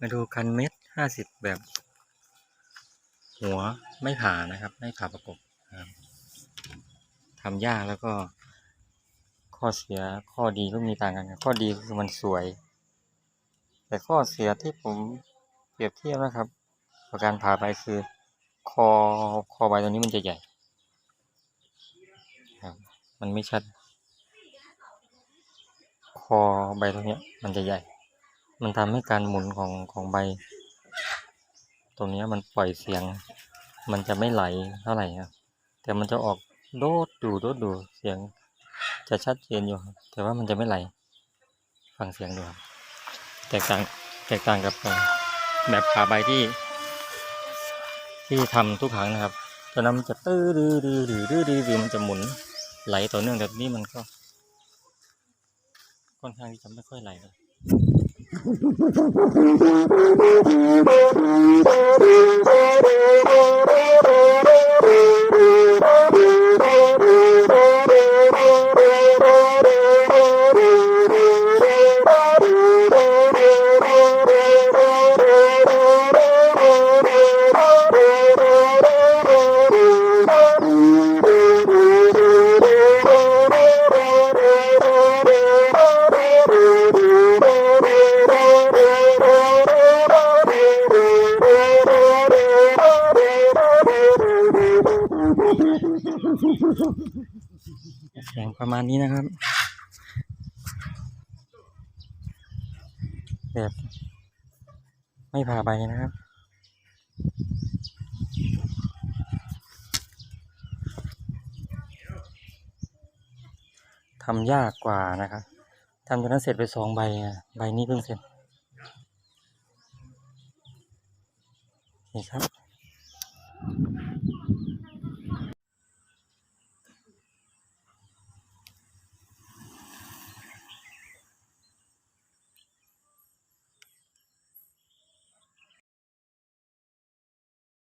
มาดูคันเม็ดห้าสิบแบบ หัวไม่ผ่านะครับ ไม่ผ่าประกบนะครับทำยากแล้วก็ ข้อเสียข้อดีก็มีต่างกันข้อดีคือมันสวย แต่ข้อเสียที่ผมเปรียบเทียบนะครับกับการผ่าไปคือ คอคอใบตัวนี้มันจะใหญ่ครับมันไม่ชัด คอใบตัวนี้มันจะใหญ่ มันทำให้การหมุนของของใบ ตรงนี้มันปล่อยเสียง มันจะไม่ไหลเท่าไหร่ครับ แต่มันจะออกโดดดูโดดดูเสียง จะชัดเจนอยู่ครับแต่ว่ามันจะไม่ไหล ฟังเสียงดูครับแตกต่างแตกต่างกับแบบขาใบที่ ที่ทำทุกครั้งนะครับตอนนั้นมันจะตื้อดื้อดื้อดื้อดื้อดื้อดื้อมันจะหมุนไหลต่อเนื่องแต่นี่มันก็ค่อนข้างที่จะไม่ค่อยไหลเลย ちょっとフフフフフフフフフフフフ。 เสียงประมาณนี้นะครับ แบบไม่ผ่าใบนะครับทำยากกว่านะครับทำจนนั้นเสร็จไปสองใบใบนี้เพิ่งเสร็จนี่ครับ